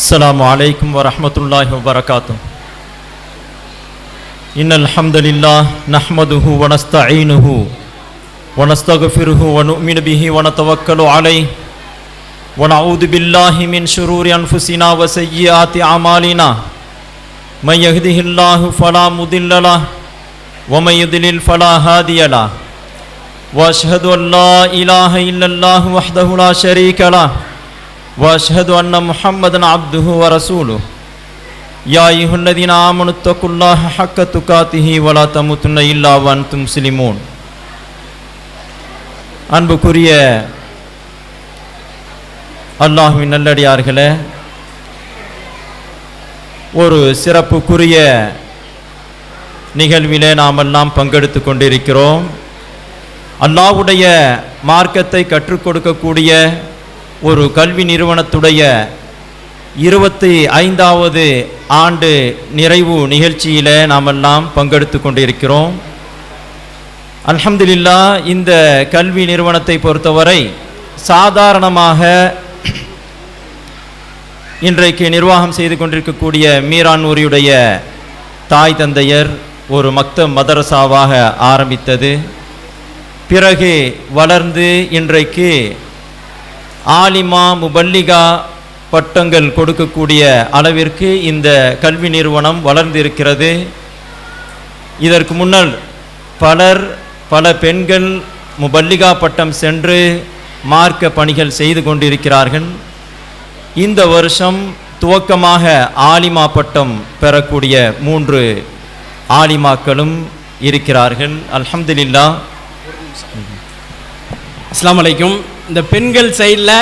السلام عليكم ورحمة الله وبركاته. إن الحمد لله نحمده ونستعينه ونستغفره ونؤمن به ونتوكل عليه ونعوذ بالله من شرور أنفسنا وسيئات أعمالنا. من يهده الله فلا مضل له ومن يضلل فلا هادي له. وأشهد أن لا إله إلا الله وحده لا شريك له. واشهد ان محمدا عبده ورسوله يا ايها الذين امنوا اتقوا الله حق تقاته ولا تموتن الا وانتم مسلمون அன்புக்குரிய அல்லாஹ்வின் நல்லடியார்களே ஒரு சிறப்புக்குரிய நிகழ்விலே நாமெல்லாம் பங்கெடுத்து கொண்டிருக்கிறோம் அல்லாஹ்வுடைய மார்க்கத்தை கற்றுக் கொடுக்கக்கூடிய ஒரு கல்வி நிறுவனத்துடைய இருபத்தி ஐந்தாவது ஆண்டு நிறைவு நிகழ்ச்சியில் நாமெல்லாம் பங்கெடுத்து கொண்டிருக்கிறோம். அல்ஹம்துலில்லா இந்த கல்வி நிறுவனத்தை பொறுத்தவரை சாதாரணமாக இன்றைக்கு நிர்வாகம் செய்து கொண்டிருக்கக்கூடிய மீரானூரியுடைய தாய் தந்தையர் ஒரு மக்த மதரசாவாக ஆரம்பித்தது. பிறகு வளர்ந்து இன்றைக்கு ஆலிமா முபல்லிகா பட்டங்கள் கொடுக்கக்கூடிய அளவிற்கு இந்த கல்வி நிறுவனம் வளர்ந்திருக்கிறது. இதற்கு முன்னர் பலர் பல பெண்கள் முபல்லிகா பட்டம் சென்று மார்க்க பணிகள் செய்து கொண்டிருக்கிறார்கள். இந்த வருஷம் துவக்கமாக ஆலிமா பட்டம் பெறக்கூடிய மூன்று ஆலிமாக்களும் இருக்கிறார்கள். அல்ஹம்துலில்லா அஸ்லாம் வலைக்கும் இந்த பெண்கள் சைடில்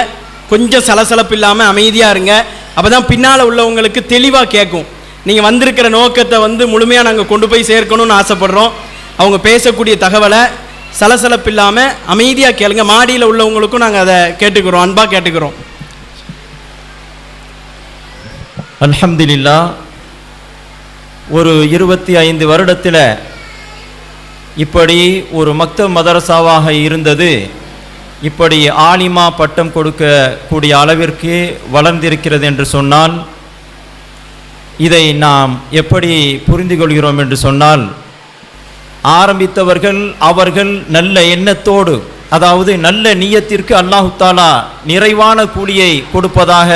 கொஞ்சம் சலசலப்பு இல்லாமல் அமைதியாக இருங்க. அப்போ தான் பின்னால் உள்ளவங்களுக்கு தெளிவாக கேட்கும். நீங்கள் வந்திருக்கிற நோக்கத்தை வந்து முழுமையாக நாங்கள் கொண்டு போய் சேர்க்கணும்னு ஆசைப்படுறோம். அவங்க பேசக்கூடிய தகவலை சலசலப்பு இல்லாமல் அமைதியாக கேளுங்க. மாடியில் உள்ளவங்களுக்கும் நாங்கள் அதை கேட்டுக்கிறோம் அன்பாக கேட்டுக்கிறோம். அல்ஹம்துலில்லா ஒரு இருபத்தி ஐந்து வருடத்தில் இப்படி ஒரு மக்த மதரசாவாக இருந்தது. இப்படி ஆலிமா பட்டம் கொடுக்கக்கூடிய அளவிற்கு வளர்ந்திருக்கிறது என்று சொன்னால் இதை நாம் எப்படி புரிந்து கொள்கிறோம் என்று சொன்னால் ஆரம்பித்தவர்கள் அவர்கள் நல்ல எண்ணத்தோடு அதாவது நல்ல நீயத்திற்கு அல்லாஹு தாலா நிறைவான கூலியை கொடுப்பதாக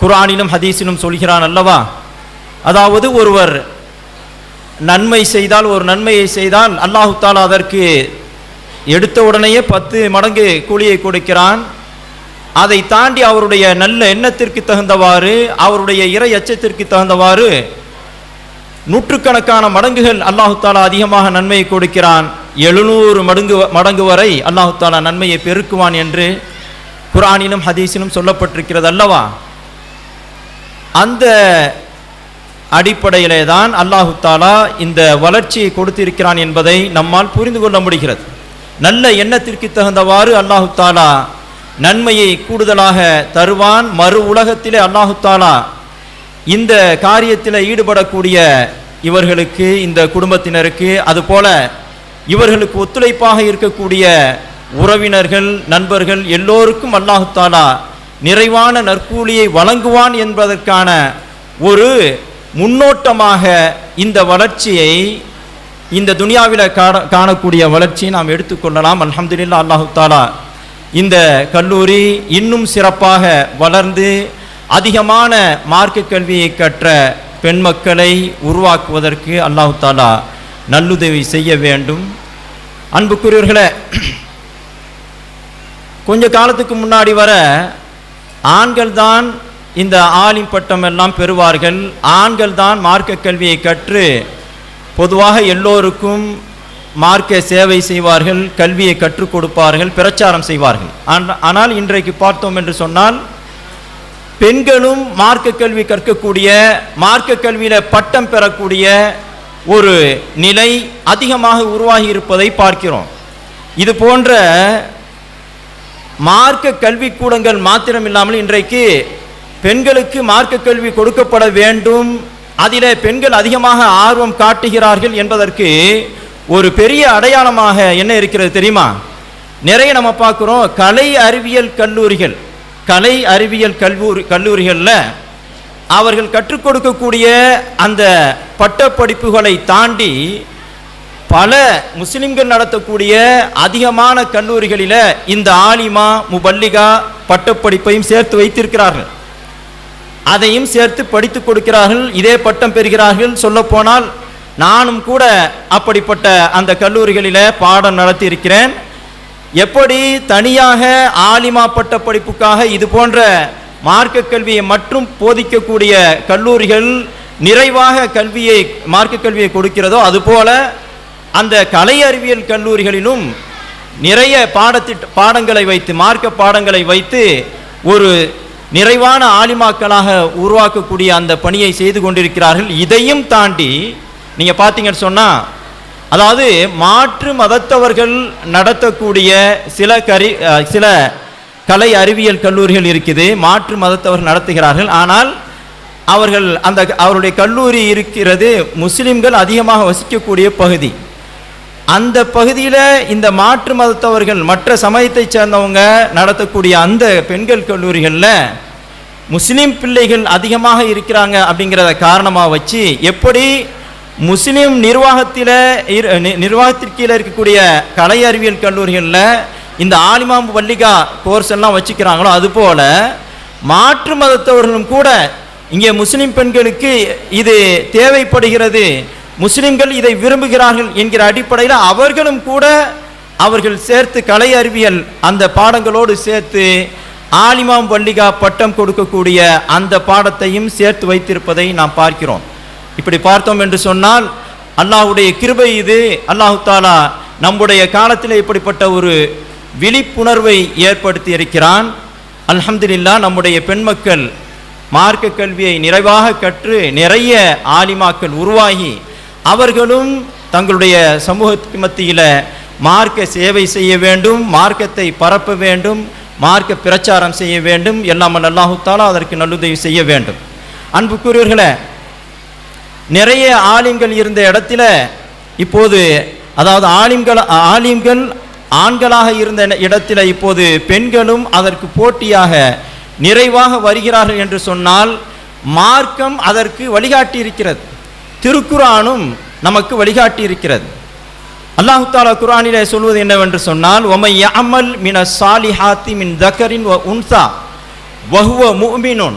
குர்ஆனிலும் ஹதீஸிலும் சொல்கிறான் அல்லவா? அதாவது ஒருவர் நன்மை செய்தால் ஒரு நன்மையை செய்தால் அல்லாஹு தாலா அதற்கு எடுத்த உடனேயே பத்து மடங்கு கூலியை கொடுக்கிறான். அதை தாண்டி அவருடைய நல்ல எண்ணத்திற்கு தகுந்தவாறு அவருடைய இறை அச்சத்திற்கு தகுந்தவாறு நூற்றுக்கணக்கான மடங்குகள் அல்லாஹு தாலா அதிகமாக நன்மையை கொடுக்கிறான். எழுநூறு மடங்கு மடங்கு வரை அல்லாஹு தாலா நன்மையை பெருக்குவான் என்று குரானிலும் ஹதீஸிலும் சொல்லப்பட்டிருக்கிறது அல்லவா? அந்த அடிப்படையிலே தான் அல்லாஹு தாலா இந்த வளர்ச்சியை கொடுத்திருக்கிறான் என்பதை நம்மால் புரிந்து கொள்ள முடிகிறது. நல்ல எண்ணத்திற்கு தகுந்தவாறு அல்லாஹு தாலா நன்மையை கூடுதலாக தருவான். மறு உலகத்திலே அல்லாஹு தாலா இந்த காரியத்தில் ஈடுபடக்கூடிய இவர்களுக்கு இந்த குடும்பத்தினருக்கு அதுபோல இவர்களுக்கு ஒத்துழைப்பாக இருக்கக்கூடிய உறவினர்கள் நண்பர்கள் எல்லோருக்கும் அல்லாஹு தாலா நிறைவான நற்கூலியை வழங்குவான் என்பதற்கான ஒரு முன்னோட்டமாக இந்த வளர்ச்சியை இந்த துனியாவில் காண காணக்கூடிய வளர்ச்சியை நாம் எடுத்துக்கொள்ளலாம் அல்ஹம்துலில்லாஹ் அல்லாஹு தாலா இந்த கல்லூரி இன்னும் சிறப்பாக வளர்ந்து அதிகமான மார்க்க கல்வியை கற்ற பெண் மக்களை உருவாக்குவதற்கு அல்லாஹு தாலா நல்லுதவி செய்ய வேண்டும். அன்புக்குரியவர்களே கொஞ்ச காலத்துக்கு முன்னாடி வர ஆண்கள் தான் இந்த ஆலிம் பட்டம் எல்லாம் பெறுவார்கள். ஆண்கள் தான் மார்க்க கல்வியை கற்று பொதுவாக எல்லோருக்கும் மார்க்க சேவை செய்வார்கள் கல்வியை கற்றுக் கொடுப்பார்கள் பிரச்சாரம் செய்வார்கள். ஆனால் இன்றைக்கு பார்த்தோம் என்று சொன்னால் பெண்களும் மார்க்க கல்வி கற்கக்கூடிய மார்க்க கல்வியில் பட்டம் பெறக்கூடிய ஒரு நிலை அதிகமாக உருவாகி இருப்பதை பார்க்கிறோம். இது போன்ற மார்க்க கல்விக்கூடங்கள் மாத்திரமில்லாமல் இன்றைக்கு பெண்களுக்கு மார்க்க கல்வி கொடுக்கப்பட வேண்டும் அதிலே பெண்கள் அதிகமாக ஆர்வம் காட்டுகிறார்கள் என்பதற்கு ஒரு பெரிய அடையாளமாக என்ன இருக்கிறது தெரியுமா? நிறைய நம்ம பார்க்குறோம் கலை அறிவியல் கல்லூரிகள் கலை அறிவியல் கல்லூரி கல்லூரிகளில் அவர்கள் கற்றுக் கொடுக்கக்கூடிய அந்த பட்டப்படிப்புகளை தாண்டி பல முஸ்லிம்கள் நடத்தக்கூடிய அதிகமான கல்லூரிகளில் இந்த ஆலிமா முபல்லிகா பட்டப்படிப்பையும் சேர்த்து வைத்திருக்கிறார்கள். அதையும் சேர்த்து படித்து கொடுக்கிறார்கள் இதே பட்டம் பெறுகிறார்கள். சொல்லப்போனால் நானும் கூட அப்படிப்பட்ட அந்த கல்லூரிகளில் பாடம் நடத்தி இருக்கிறேன் எப்படி தனியாக ஆலிமா பட்ட படிப்புக்காக இது போன்ற மார்க்க கல்வியை மற்றும் போதிக்கக்கூடிய கல்லூரிகள் நிறைவாக கல்வியை மார்க்க கல்வியை கொடுக்கிறதோ அதுபோல அந்த கலை அறிவியல் கல்லூரிகளிலும் நிறைய பாடத்திட்ட பாடங்களை வைத்து மார்க்க பாடங்களை வைத்து ஒரு நிறைவான ஆலிமாக்களாக உருவாக்கக்கூடிய அந்த பணியை செய்து கொண்டிருக்கிறார்கள். இதையும் தாண்டி நீங்கள் பார்த்தீங்கன்னு சொன்னால் அதாவது மாற்று மதத்தவர்கள் நடத்தக்கூடிய சில கரி சில கலை அறிவியல் கல்லூரிகள் இருக்குது. மாற்று மதத்தவர்கள் நடத்துகிறார்கள். ஆனால் அவர்கள் அந்த அவருடைய கல்லூரி இருக்கிறது முஸ்லிம்கள் அதிகமாக வசிக்கக்கூடிய பகுதி. அந்த பகுதியில் இந்த மாற்று மதத்தவர்கள் மற்ற சமயத்தைச் சேர்ந்தவங்க நடத்தக்கூடிய அந்த பெண்கள் கல்லூரிகளில் முஸ்லீம் பிள்ளைகள் அதிகமாக இருக்கிறாங்க அப்படிங்கிறத காரணமாக வச்சு எப்படி முஸ்லீம் நிர்வாகத்தில் இரு- நிர்வாகத்திற்கு கீழே இருக்கக்கூடிய கலை அறிவியல் கல்லூரிகளில் இந்த ஆலிமாம் வள்ளிகா கோர்ஸ் எல்லாம் வச்சுக்கிறாங்களோ அதுபோல் மாற்று மதத்தவர்களும் கூட இங்கே முஸ்லீம் பெண்களுக்கு இது தேவைப்படுகிறது. முஸ்லிம்கள் இதை விரும்புகிறார்கள் என்கிற அடிப்படையில் அவர்களும் கூட அவர்கள் சேர்த்து கலை அறிவியல் அந்த பாடங்களோடு சேர்த்து ஆலிமாம் வள்ளிகா பட்டம் கொடுக்கக்கூடிய அந்த பாடத்தையும் சேர்த்து வைத்திருப்பதை நாம் பார்க்கிறோம். இப்படி பார்த்தோம் என்று சொன்னால் அல்லாஹுடைய கிருபை இது. அல்லாஹு தாலா நம்முடைய காலத்தில் இப்படிப்பட்ட ஒரு விழிப்புணர்வை ஏற்படுத்தி இருக்கிறான். அல்ஹம்துலில்லாஹ் நம்முடைய பெண் மக்கள் மார்க்க கல்வியை நிறைவாக கற்று நிறைய ஆலிமாக்கள் உருவாகி அவர்களும் தங்களுடைய சமூகத்துக்கு மத்தியில் மார்க்க சேவை செய்ய வேண்டும் மார்க்கத்தை பரப்ப வேண்டும் மார்க்க பிரச்சாரம் செய்ய வேண்டும். எல்லாம் நல்லாகுத்தாலும் அதற்கு நல்லுதவி செய்ய வேண்டும். அன்புக்குரியவர்களே நிறைய ஆலிம்கள் இருந்த இடத்துல இப்போது அதாவது ஆலிம்கள் ஆலிம்கள் ஆண்களாக இருந்த இடத்துல இப்போது பெண்களும் அதற்கு போட்டியாக நிறைவாக வருகிறார்கள் என்று சொன்னால் மார்க்கம் அதற்கு வழிகாட்டி இருக்கிறது திருக்குரானும் நமக்கு வழிகாட்டி இருக்கிறது அல்லாஹு தாலா குரானிலே சொல்வது என்னவென்று சொன்னால் ஒமை அமல் மின சாலிஹாத்தி மின் தக்கரின் வ உன்சா வஹுவ முஃமினுன்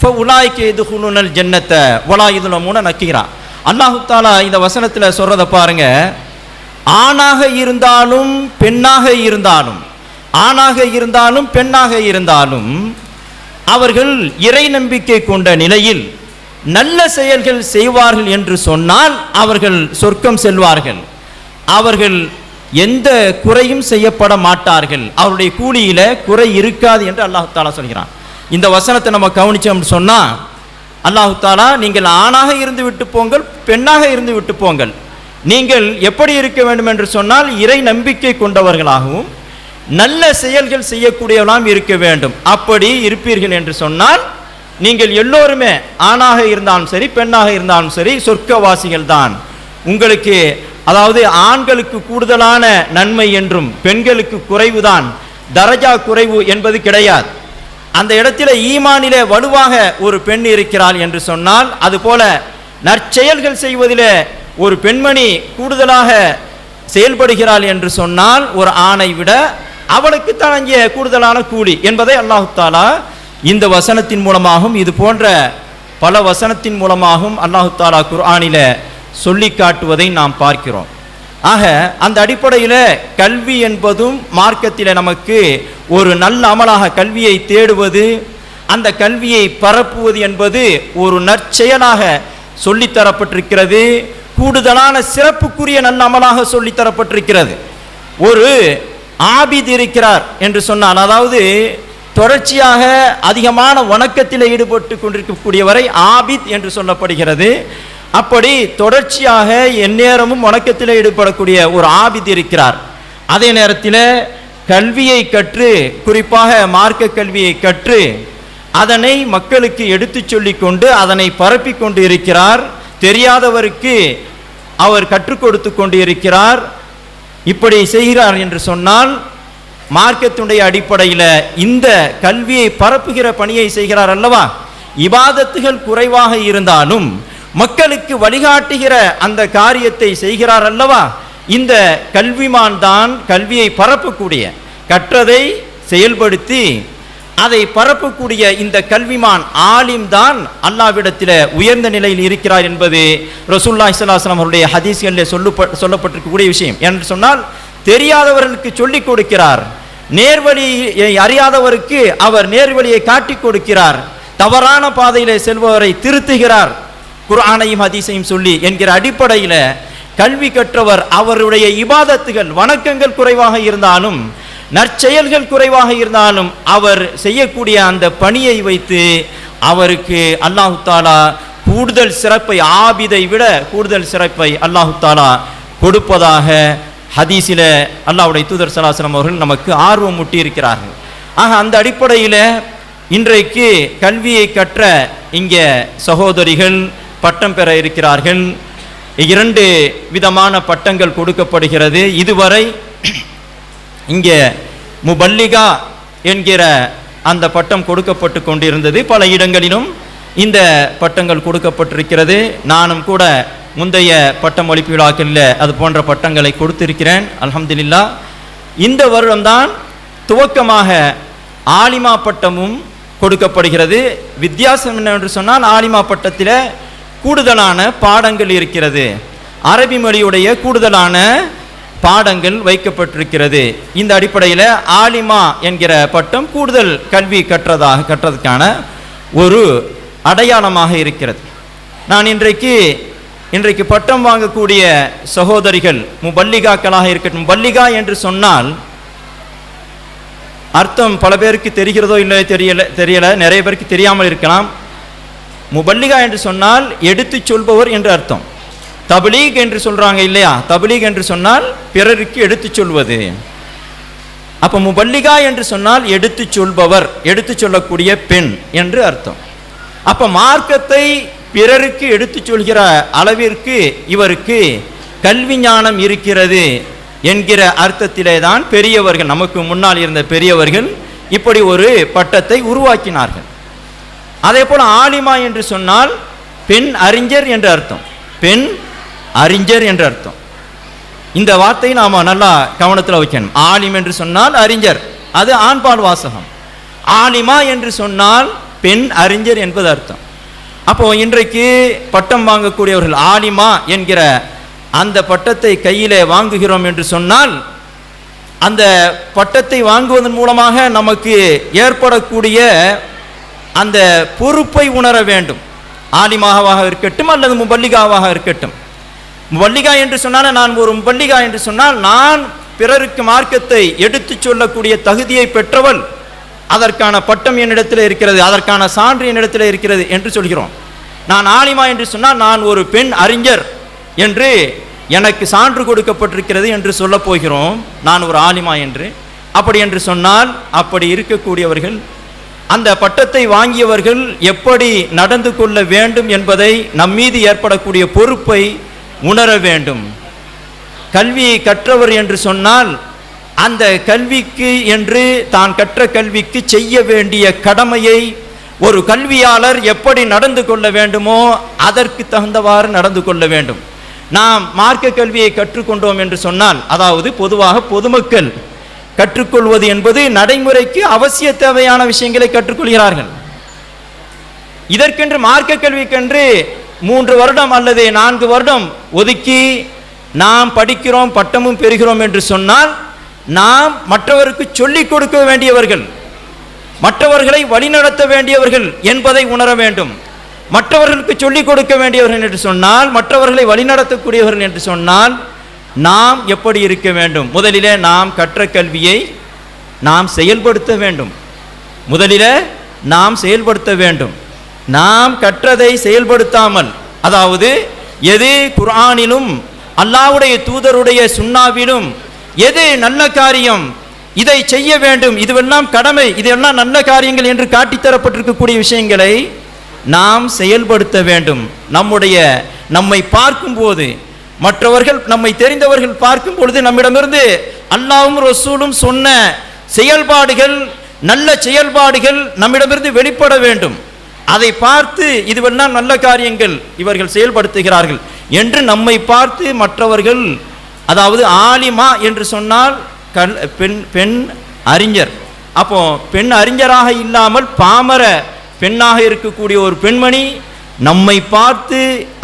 ஃபஉலாய்க யதுகுலுனல் ஜன்னத்த வலா யுதுலமுன நக்கீரா அல்லாஹு தாலா இந்த வசனத்தில் சொல்கிறத பாருங்க. ஆணாக இருந்தாலும் பெண்ணாக இருந்தாலும் ஆணாக இருந்தாலும் பெண்ணாக இருந்தாலும் அவர்கள் இறை நம்பிக்கை கொண்ட நிலையில் நல்ல செயல்கள் செய்வார்கள் என்று சொன்னால் அவர்கள் சொர்க்கம் செல்வார்கள். அவர்கள் எந்த குறையும் செய்யப்பட மாட்டார்கள். அவருடைய கூலியில குறை இருக்காது என்று அல்லாஹு தாலா சொல்கிறான். இந்த வசனத்தை நம்ம கவனித்தோம் சொன்னால் அல்லாஹு தாலா நீங்கள் ஆணாக இருந்து விட்டு போங்கள் பெண்ணாக இருந்து விட்டு போங்கள். நீங்கள் எப்படி இருக்க வேண்டும் என்று சொன்னால் இறை நம்பிக்கை கொண்டவர்களாகவும் நல்ல செயல்கள் செய்யக்கூடியவர்களாம் இருக்க வேண்டும். அப்படி இருப்பீர்கள் என்று சொன்னால் நீங்கள் எல்லோருமே ஆணாக இருந்தாலும் சரி பெண்ணாக இருந்தாலும் சரி சொர்க்கவாசிகள் தான் உங்களுக்கு அதாவது ஆண்களுக்கு கூடுதலான நன்மை என்றும் பெண்களுக்கு குறைவுதான். தரஜா குறைவு என்பது கிடையாது. அந்த இடத்துல ஈமானிலே வலுவாக ஒரு பெண் இருக்கிறாள் என்று சொன்னால் அதுபோல நற்செயல்கள் செய்வதிலே ஒரு பெண்மணி கூடுதலாக செயல்படுகிறாள் என்று சொன்னால் ஒரு ஆணை விட அவளுக்கு தனங்கிய கூடுதலான கூலி என்பதை அல்லாஹு தாலா இந்த வசனத்தின் மூலமாகவும் இது போன்ற பல வசனத்தின் மூலமாகவும் அல்லாஹு தாலா குர்ஆனில சொல்லி காட்டுவதை நாம் பார்க்கிறோம். ஆக அந்த அடிப்படையில் கல்வி என்பதும் மார்க்கத்தில் நமக்கு ஒரு நல்ல அமலாக கல்வியை தேடுவது அந்த கல்வியை பரப்புவது என்பது ஒரு நற்செயலாக சொல்லித்தரப்பட்டிருக்கிறது கூடுதலான சிறப்புக்குரிய நல்ல அமலாக சொல்லித்தரப்பட்டிருக்கிறது ஒரு ஆபித் இருக்கிறார் என்று சொன்னால் அதாவது தொடர்ச்சியாக அதிகமான வணக்கத்தில் ஈடுபட்டு கொண்டிருக்கக்கூடியவரை ஆபித் என்று சொல்லப்படுகிறது. அப்படி தொடர்ச்சியாக எந்நேரமும் வணக்கத்தில் ஈடுபடக்கூடிய ஒரு ஆபித் இருக்கிறார். அதே நேரத்தில் கல்வியை கற்று குறிப்பாக மார்க்க கல்வியை கற்று அதனை மக்களுக்கு எடுத்துச் சொல்லிக்கொண்டு அதனை பரப்பி கொண்டு இருக்கிறார் தெரியாதவருக்கு அவர் கற்றுக் கொடுத்து கொண்டு இருக்கிறார் இப்படி செய்கிறார் என்று சொன்னால் மார்க்கத்துடைய அடிப்படையில் இந்த கல்வியை பரப்புகிற பணியை செய்கிறார் அல்லவா? இபாதத்துகள் குறைவாக இருந்தாலும் மக்களுக்கு வழிகாட்டுகிற அந்த காரியத்தை செய்கிறார் அல்லவா? இந்த கல்விமான் தான் கல்வியை பரப்பக்கூடிய கற்றதை செயல்படுத்தி அதை பரப்பக்கூடிய இந்த கல்விமான் ஆலிம் தான் அல்லாவிடத்தில் உயர்ந்த நிலையில் இருக்கிறார் என்பது ரசூல்லா இஸ்லாஸ்லாம் அவருடைய ஹதீஸ்களில் சொல்ல சொல்லப்பட்டிருக்கக்கூடிய விஷயம். என்று சொன்னால் தெரியாதவர்களுக்கு சொல்லிக் கொடுக்கிறார். நேர்வழியை அறியாதவருக்கு அவர் நேர்வழியை காட்டிக் கொடுக்கிறார். தவறான பாதையிலே செல்பவரை திருத்துகிறார். குர்ஆனையும் ஹதீஸையும் சொல்லி என்கிற அடிப்படையில் கல்வி கற்றவர் அவருடைய இபாதத்துகள் வணக்கங்கள் குறைவாக இருந்தாலும் நற்செயல்கள் குறைவாக இருந்தாலும் அவர் செய்யக்கூடிய அந்த பணியை வைத்து அவருக்கு அல்லாஹு தாலா கூடுதல் சிறப்பை ஆபிதை விட கூடுதல் சிறப்பை அல்லாஹு தாலா கொடுப்பதாக ஹதீஸில் அல்லாவுடைய தூதர் சலாசலம் அவர்கள் நமக்கு ஆர்வம் முட்டி இருக்கிறார்கள் ஆக அந்த அடிப்படையில் இன்றைக்கு கல்வியை கற்ற இங்கே சகோதரிகள் பட்டம் பெற இருக்கிறார்கள். இரண்டு விதமான பட்டங்கள் கொடுக்கப்படுகிறது. இதுவரை இங்கே முபல்லிகா என்கிற அந்த பட்டம் கொடுக்கப்பட்டு கொண்டிருந்தது. பல இடங்களிலும் இந்த பட்டங்கள் கொடுக்கப்பட்டிருக்கிறது. நானும் கூட முந்தைய பட்டம் ஒழிப்பு விழாக்களில் அது போன்ற பட்டங்களை கொடுத்திருக்கிறேன். அலமதுல்லா இந்த வருடம்தான் துவக்கமாக ஆலிமா பட்டமும் கொடுக்கப்படுகிறது. வித்தியாசம் என்னவென்று சொன்னால் ஆலிமா பட்டத்தில் கூடுதலான பாடங்கள் இருக்கிறது. அரபி மொழியுடைய கூடுதலான பாடங்கள் வைக்கப்பட்டிருக்கிறது. இந்த அடிப்படையில் ஆலிமா என்கிற பட்டம் கூடுதல் கல்வி கற்றதாக கற்றதுக்கான ஒரு அடையாளமாக இருக்கிறது. நான் இன்றைக்கு இன்றைக்கு பட்டம் வாங்கக்கூடிய சகோதரிகள் முபல்லிகாக்களாக இருக்கட்டும். பல்லிகா என்று சொன்னால் அர்த்தம் பல பேருக்கு தெரிகிறதோ இல்லை தெரியல தெரியல. நிறைய பேருக்கு தெரியாமல் இருக்கலாம். முபல்லிகா என்று சொன்னால் எடுத்துச் சொல்பவர் என்று அர்த்தம். தபிலீக் என்று சொல்றாங்க இல்லையா? தபிலீக் என்று சொன்னால் பிறருக்கு எடுத்துச் சொல்வது. அப்போ முபல்லிகா என்று சொன்னால் எடுத்துச் சொல்பவர் எடுத்துச் சொல்லக்கூடிய பெண் என்று அர்த்தம். அப்போ மார்க்கத்தை பிறருக்கு எடுத்துச் சொல்கிற அளவிற்கு இவருக்கு கல்வி ஞானம் இருக்கிறது என்கிற அர்த்தத்திலே தான் பெரியவர்கள் நமக்கு முன்னால் இருந்த பெரியவர்கள் இப்படி ஒரு பட்டத்தை உருவாக்கினார்கள். அதே போல் ஆலிமா என்று சொன்னால் பெண் அறிஞர் என்ற அர்த்தம். பெண் அறிஞர் என்ற அர்த்தம். இந்த வார்த்தையை நாம் நல்லா கவனத்தில் வைக்கணும். ஆலிம் என்று சொன்னால் அறிஞர் அது ஆண்பால் வாசகம். ஆலிமா என்று சொன்னால் பெண் அறிஞர் என்பது அர்த்தம். அப்போ இன்றைக்கு பட்டம் வாங்கக்கூடியவர்கள் ஆலிமா என்கிற அந்த பட்டத்தை கையிலே வாங்குகிறோம் என்று சொன்னால் அந்த பட்டத்தை வாங்குவதன் மூலமாக நமக்கு ஏற்படக்கூடிய அந்த பொறுப்பை உணர வேண்டும். ஆலிமாகவாக இருக்கட்டும் அல்லது முபல்லிகாவாக இருக்கட்டும். முபல்லிகா என்று சொன்னால் நான் ஒரு முபல்லிகா என்று சொன்னால் நான் பிறருக்கு மார்க்கத்தை எடுத்துச் சொல்லக்கூடிய தகுதியை பெற்றவள் அதற்கான பட்டம் என்னிடத்தில் இருக்கிறது அதற்கான சான்று என்னிடத்தில் இருக்கிறது என்று சொல்கிறோம். நான் ஆலிமா என்று சொன்னால் நான் ஒரு பெண் அறிஞர் என்று எனக்கு சான்று கொடுக்கப்பட்டிருக்கிறது என்று சொல்லப் போகிறோம். நான் ஒரு ஆலிமா என்று. அப்படி என்று சொன்னால் அப்படி இருக்கக்கூடியவர்கள் அந்த பட்டத்தை வாங்கியவர்கள் எப்படி நடந்து கொள்ள வேண்டும் என்பதை நம் மீது ஏற்படக்கூடிய பொறுப்பை உணர வேண்டும். கல்வியை கற்றவர் என்று சொன்னால் அந்த கல்விக்கு என்று தான் கற்ற கல்விக்கு செய்ய வேண்டிய கடமையை ஒரு கல்வியாளர் எப்படி நடந்து கொள்ள வேண்டுமோ அதற்கு தகுந்தவாறு நடந்து கொள்ள வேண்டும். நாம் மார்க்க கல்வியை கற்றுக்கொண்டோம் என்று சொன்னால் அதாவது பொதுவாக பொதுமக்கள் கற்றுக்கொள்வது என்பது நடைமுறைக்கு அவசிய தேவையான விஷயங்களை கற்றுக்கொள்கிறார்கள். இதற்கென்று மார்க்க கல்விக்கென்று மூன்று வருடம் அல்லது நான்கு வருடம் ஒதுக்கி நாம் படிக்கிறோம் பட்டமும் பெறுகிறோம் என்று சொன்னால் நாம் மற்றவருக்கு சொல்லிக் கொடுக்க வேண்டியவர்கள் மற்றவர்களை வழிநடத்த வேண்டியவர்கள் என்பதை உணர வேண்டும். மற்றவர்களுக்கு சொல்லிக் கொடுக்க வேண்டியவர்கள் என்று சொன்னால் மற்றவர்களை வழிநடத்தக்கூடியவர்கள் என்று சொன்னால் நாம் எப்படி இருக்க வேண்டும்? முதலிலே நாம் கற்ற கல்வியை நாம் செயல்படுத்த வேண்டும். முதலிலே நாம் செயல்படுத்த வேண்டும். நாம் கற்றதை செயல்படுத்தாமல் அதாவது எது குரானிலும் அல்லாஹ்வுடைய தூதருடைய சுண்ணாவிலும் எது நல்ல காரியம்? இதை செய்ய வேண்டும். இதுவெல்லாம் கடமை. இதெல்லாம் நல்ல காரியங்கள் என்று காட்டித்தரப்பட்டிருக்கக்கூடிய விஷயங்களை நாம் செயல்படுத்த வேண்டும். நம்முடைய நம்மை பார்க்கும்போது மற்றவர்கள் நம்மை தெரிந்தவர்கள் பார்க்கும் பொழுது நம்மிடமிருந்து அல்லாவும் ரசூலும் சொன்ன செயல்பாடுகள் நல்ல செயல்பாடுகள் நம்மிடமிருந்து வெளிப்பட வேண்டும். அதை பார்த்து இதுவெல்லாம் நல்ல காரியங்கள் இவர்கள் செயல்படுத்துகிறார்கள் என்று நம்மை பார்த்து மற்றவர்கள் அதாவது ஆலிமா என்று சொன்னால் கல் பெண் பெண் அறிஞர். அப்போ பெண் அறிஞராக இல்லாமல் பாமர பெண்ணாக இருக்கக்கூடிய ஒரு பெண்மணி நம்மை பார்த்து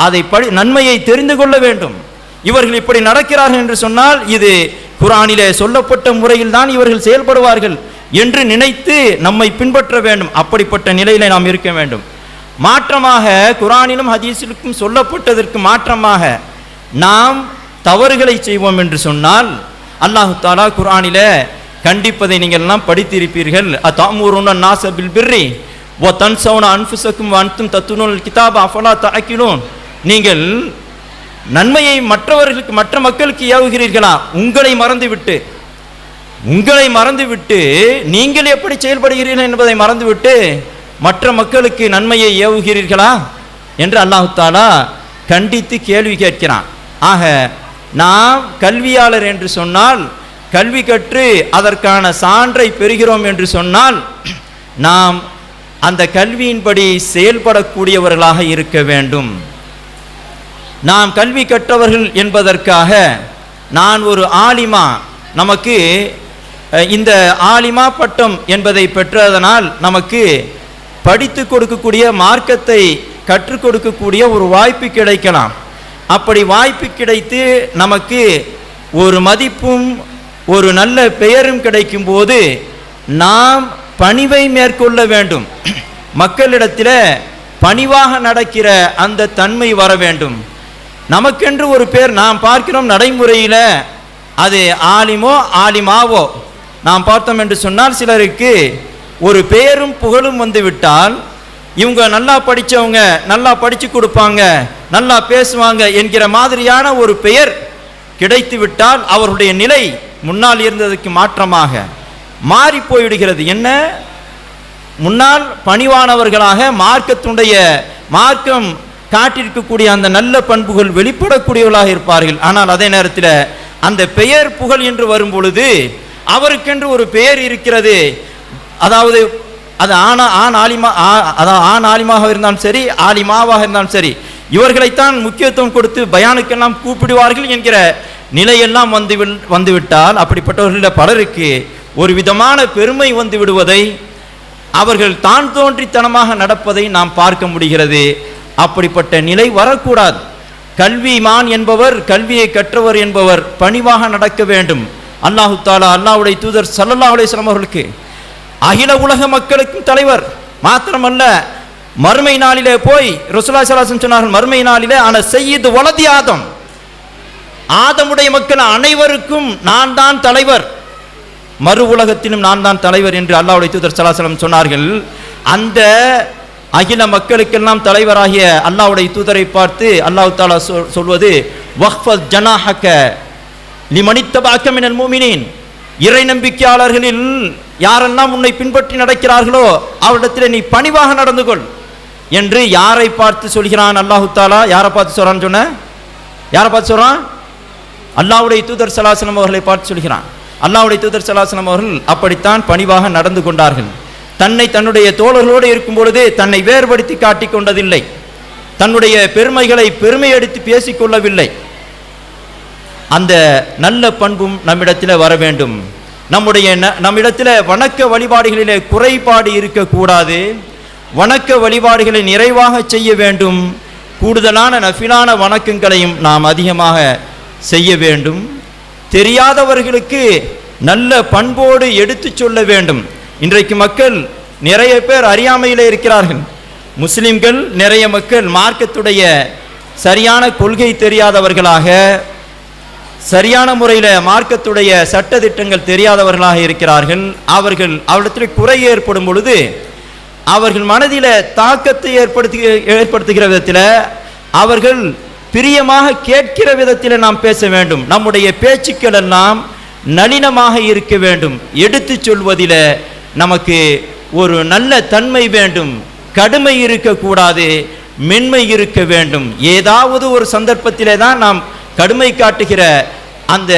அதை படி நன்மையை தெரிந்து கொள்ள வேண்டும். இவர்கள் இப்படி நடக்கிறார்கள் என்று சொன்னால் இது குரானிலே சொல்லப்பட்ட முறையில் தான் இவர்கள் செயல்படுவார்கள் என்று நினைத்து நம்மை பின்பற்ற வேண்டும். அப்படிப்பட்ட நிலையில நாம் இருக்க வேண்டும். மாற்றமாக குரானிலும் ஹதீஸிலுக்கும் சொல்லப்பட்டதற்கு மாற்றமாக நாம் தவறுகளை செய்வோம் என்று சொன்னால் அல்லாஹு தாலா குரானில கண்டிப்பதை நீங்கள் எல்லாம் படித்திருப்பீர்கள். அத்தாமூருன நாச பில் பிர்ரி ஓ தன்சவுன அன்புசக்கும் அன்தும் தத்துனூல் கிதாப் அஃபலா தாக்கிலோன் நீங்கள் நன்மையை மற்றவர்களுக்கு மற்ற மக்களுக்கு ஏவுகிறீர்களா? உங்களை மறந்துவிட்டு உங்களை மறந்துவிட்டு நீங்கள் எப்படி செயல்படுகிறீர்கள் என்பதை மறந்துவிட்டு மற்ற மக்களுக்கு நன்மையை ஏவுகிறீர்களா? என்று அல்லாஹு தாலா கண்டித்து கேள்வி கேட்கிறான். ஆக நாம் கல்வியாளர் என்று சொன்னால் கல்வி கற்று அதற்கான சான்றை பெறுகிறோம் என்று சொன்னால் நாம் அந்த கல்வியின்படி செயல்படக்கூடியவர்களாக இருக்க வேண்டும். நாம் கல்வி கற்றவர்கள் என்பதற்காக நான் ஒரு ஆலிமா நமக்கு இந்த ஆலிமா பட்டம் என்பதை பெற்றதனால் நமக்கு படித்து கொடுக்கக்கூடிய மார்க்கத்தை கற்றுக் கொடுக்கக்கூடிய ஒரு வாய்ப்பு கிடைக்கலாம். அப்படி வாய்ப்பு கிடைத்து நமக்கு ஒரு மதிப்பும் ஒரு நல்ல பெயரும் கிடைக்கும் போது நாம் பணிவை மேற்கொள்ள வேண்டும். மக்களிடத்தில் பணிவாக நடக்கிற அந்த தன்மை வர வேண்டும். நமக்கென்று ஒரு பேர் நாம் பார்க்கிறோம் நடைமுறையில் அது ஆலிமோ ஆலிமாவோ. நாம் பார்த்தோம் என்று சொன்னால் சிலருக்கு ஒரு பேரும் புகழும் வந்துவிட்டால் இவங்க நல்லா படித்தவங்க நல்லா படித்து கொடுப்பாங்க நல்லா பேசுவாங்க என்கிற மாதிரியான ஒரு பெயர் கிடைத்துவிட்டால் அவருடைய நிலை முன்னால் இருந்ததுக்கு மாற்றமாக மாறி போய்விடுகிறது. என்ன? முன்னால் பணிவானவர்களாக மார்க்கத்துடைய மார்க்கம் காட்டியிருக்கக்கூடிய அந்த நல்ல பண்புகள் வெளிப்படக்கூடியவர்களாக இருப்பார்கள். ஆனால் அதே நேரத்தில் அந்த பெயர் புகழ் என்று வரும் பொழுது அவருக்கென்று ஒரு பெயர் இருக்கிறது. அதாவது அது ஆனா ஆண் ஆலிமா ஆ- அதாவது ஆண் ஆலிமாக இருந்தாலும் சரி ஆலிமாவாக இருந்தாலும் சரி இவர்களைத்தான் முக்கியத்துவம் கொடுத்து பயானுக்கெல்லாம் கூப்பிடுவார்கள் என்கிற நிலையெல்லாம் வந்து வந்துவிட்டால் அப்படிப்பட்டவர்களில் பலருக்கு ஒரு விதமான பெருமை வந்து விடுவதை அவர்கள் தான் தோன்றித்தனமாக நடப்பதை நாம் பார்க்க முடிகிறது. அப்படிப்பட்ட நிலை வரக்கூடாது. கல்விமான் என்பவர் கல்வியை கற்றவர் என்பவர் பணிவாக நடக்க வேண்டும். அல்லாஹு தாலா அல்லாவுடைய தூதர் ஸல்லல்லாஹு அலைஹி அவர்களுக்கு அகில உலக மக்களுக்கும் தலைவர். மாத்திரமல்ல மறுமை நாளிலே போய் ருசுலா சலாசன் சொன்னார்கள் மறுமை நாளிலே ஆனால் செய்யது வலதி ஆதம். ஆதமுடைய மக்கள் அனைவருக்கும் நான் தான் தலைவர். மறு உலகத்திலும் நான் தான் தலைவர் என்று அல்லாவுடைய தூதர் சலாசலம் சொன்னார்கள். அந்த அகில மக்களுக்கெல்லாம் தலைவராகிய அல்லாவுடைய தூதரை பார்த்து அல்லாஹு தாலா சொல்- சொல்வது வஹ்ஃபத் ஜனாஹக்க லிமனித்தபாக்க என மூமினேன். இறை நம்பிக்கையாளர்களில் யாரெல்லாம் உன்னை பின்பற்றி நடக்கிறார்களோ அவரிடத்தில் நீ பணிவாக நடந்து கொள். என்று யாரை பார்த்து சொல்கிறான் அல்லாஹு தாலா? யாரை பார்த்து சொல்கிறான்னு சொன்ன? யாரை பார்த்து சொல்கிறான் அல்லாவுடைய தூதர் சலாசனம் அவர்களை பார்த்து சொல்கிறான். அல்லாவுடைய தூதர் சலாசனம் அவர்கள் அப்படித்தான் பணிவாக நடந்து கொண்டார்கள். தன்னை தன்னுடைய தோழர்களோடு இருக்கும் பொழுது தன்னை வேறுபடுத்தி காட்டிக் கொண்டதில்லை. தன்னுடைய பெருமைகளை பெருமையடித்து பேசிக் கொள்ளவில்லை. அந்த நல்ல பண்பும் நம்மிடத்தில் வர வேண்டும். நம்முடைய ந- நம்மிடத்தில் வணக்க வழிபாடுகளிலே குறைபாடு இருக்கக்கூடாது. வணக்க வழிபாடுகளை நிறைவாக செய்ய வேண்டும். கூடுதலான நஃபிலான வணக்கங்களையும் நாம் அதிகமாக செய்ய வேண்டும். தெரியாதவர்களுக்கு நல்ல பண்போடு எடுத்துச் சொல்ல வேண்டும். இன்றைக்கு மக்கள் நிறைய பேர் அறியாமையிலே இருக்கிறார்கள். முஸ்லிம்கள் நிறைய மக்கள் மார்க்கத்துடைய சரியான கொள்கை தெரியாதவர்களாக சரியான முறையில் மார்க்கத்துடைய சட்டதிட்டங்கள் தெரியாதவர்களாக இருக்கிறார்கள். அவர்கள் அவரிடத்தில் குறை ஏற்படும் பொழுது அவர்கள் மனதில் தாக்கத்தை ஏற்படுத்தி ஏற்படுத்துகிற விதத்தில் அவர்கள் பிரியமாக கேட்கிற விதத்தில் நாம் பேச வேண்டும். நம்முடைய பேச்சுக்கள் எல்லாம் நளினமாக இருக்க வேண்டும். எடுத்து சொல்வதில் நமக்கு ஒரு நல்ல தன்மை வேண்டும். கடுமை இருக்கக்கூடாது மென்மை இருக்க வேண்டும். ஏதாவது ஒரு சந்தர்ப்பத்திலே தான் நாம் கடுமை காட்டுகிற அந்த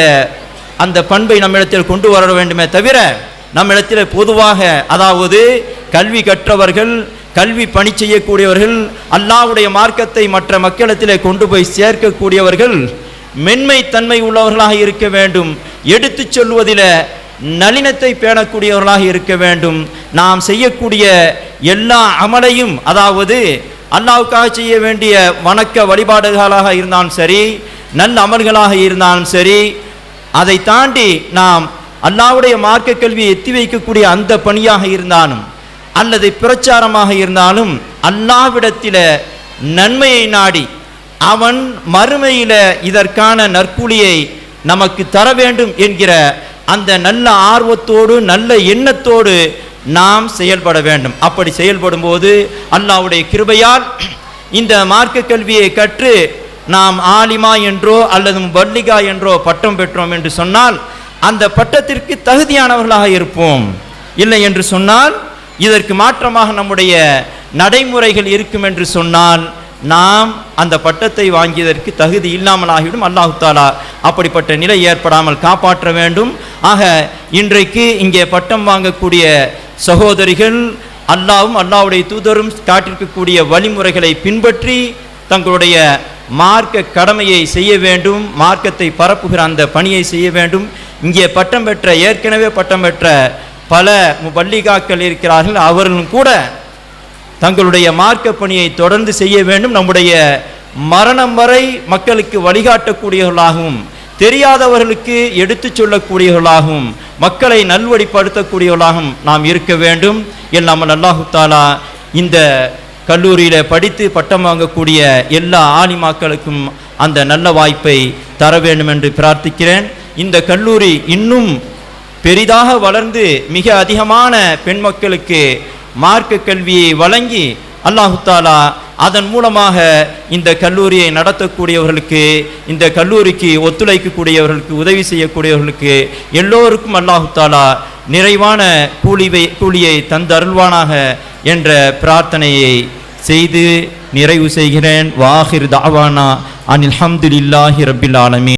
அந்த பண்பை நம்மிடத்தில் கொண்டு வர வேண்டுமே தவிர நம்மிடத்தில் பொதுவாக அதாவது கல்வி கற்றவர்கள் கல்வி பணி செய்யக்கூடியவர்கள் அல்லாவுடைய மார்க்கத்தை மற்ற மக்களிடத்திலே கொண்டு போய் சேர்க்கக்கூடியவர்கள் மென்மை தன்மை உள்ளவர்களாக இருக்க வேண்டும். எடுத்துச் சொல்வதில் நளினத்தை பேணக்கூடியவர்களாக இருக்க வேண்டும். நாம் செய்யக்கூடிய எல்லா அமலையும் அதாவது அல்லாவுக்காக செய்ய வேண்டிய வணக்க வழிபாடுகளாக இருந்தாலும் சரி நல்ல அமல்களாக இருந்தாலும் சரி அதை தாண்டி நாம் அல்லாவுடைய மார்க்க கல்வியை எத்தி வைக்கக்கூடிய அந்த பணியாக இருந்தாலும் அல்லது பிரச்சாரமாக இருந்தாலும் அல்லாவிடத்தில் நன்மையை நாடி அவன் மறுமையில் இதற்கான நற்கூலியை நமக்கு தர வேண்டும் என்கிற அந்த நல்ல ஆர்வத்தோடு நல்ல எண்ணத்தோடு நாம் செயல்பட வேண்டும். அப்படி செயல்படும் போது அல்லாவுடைய கிருபையால் இந்த மார்க்க கல்வியை கற்று நாம் ஆலிமா என்றோ அல்லது வள்ளிகா என்றோ பட்டம் பெற்றோம் என்று சொன்னால் அந்த பட்டத்திற்கு தகுதியானவர்களாக இருப்போம். இல்லை என்று சொன்னால் இதற்கு மாற்றமாக நம்முடைய நடைமுறைகள் இருக்கும் என்று சொன்னால் நாம் அந்த பட்டத்தை வாங்கியதற்கு தகுதி இல்லாமல் ஆகிவிடும். அல்லாஹு தாலா அப்படிப்பட்ட நிலை ஏற்படாமல் காப்பாற்ற வேண்டும். ஆக இன்றைக்கு இங்கே பட்டம் வாங்கக்கூடிய சகோதரிகள் அல்லாவும் அல்லாவுடைய தூதரும் காட்டிருக்கக்கூடிய வழிமுறைகளை பின்பற்றி தங்களுடைய மார்க்க கடமையை செய்ய வேண்டும். மார்க்கத்தை பரப்புகிற அந்த பணியை செய்ய வேண்டும். இங்கே பட்டம் பெற்ற ஏற்கனவே பட்டம் பெற்ற பல பள்ளிகாக்கள் இருக்கிறார்கள். அவர்களும் கூட தங்களுடைய மார்க்க பணியை தொடர்ந்து செய்ய வேண்டும். நம்முடைய மரணம் வரை மக்களுக்கு வழிகாட்டக்கூடியவர்களாகவும் தெரியாதவர்களுக்கு எடுத்துச் சொல்லக்கூடியவர்களாகவும் மக்களை நல்வழிப்படுத்தக்கூடியவர்களாகவும் நாம் இருக்க வேண்டும். எல்லாம் அல்லாஹு தாலா இந்த கல்லூரியில் படித்து பட்டம் வாங்கக்கூடிய எல்லா ஆலிமாக்களுக்கும் அந்த நல்ல வாய்ப்பை தர வேண்டும் என்று பிரார்த்திக்கிறேன். இந்த கல்லூரி இன்னும் பெரிதாக வளர்ந்து மிக அதிகமான பெண் மக்களுக்கு மார்க்க கல்வியை வழங்கி அல்லாஹு தாலா அதன் மூலமாக இந்த கல்லூரியை நடத்தக்கூடியவர்களுக்கு இந்த கல்லூரிக்கு ஒத்துழைக்கக்கூடியவர்களுக்கு உதவி செய்யக்கூடியவர்களுக்கு எல்லோருக்கும் அல்லாஹு தாலா நிறைவான கூலிவை கூலியை தந்தருள்வானாக என்ற பிரார்த்தனையை செய்து நிறைவு செய்கிறேன். வாஹிர் தாவானா அனில் ஹம்துலில்லாஹி ரபில் ஆலமி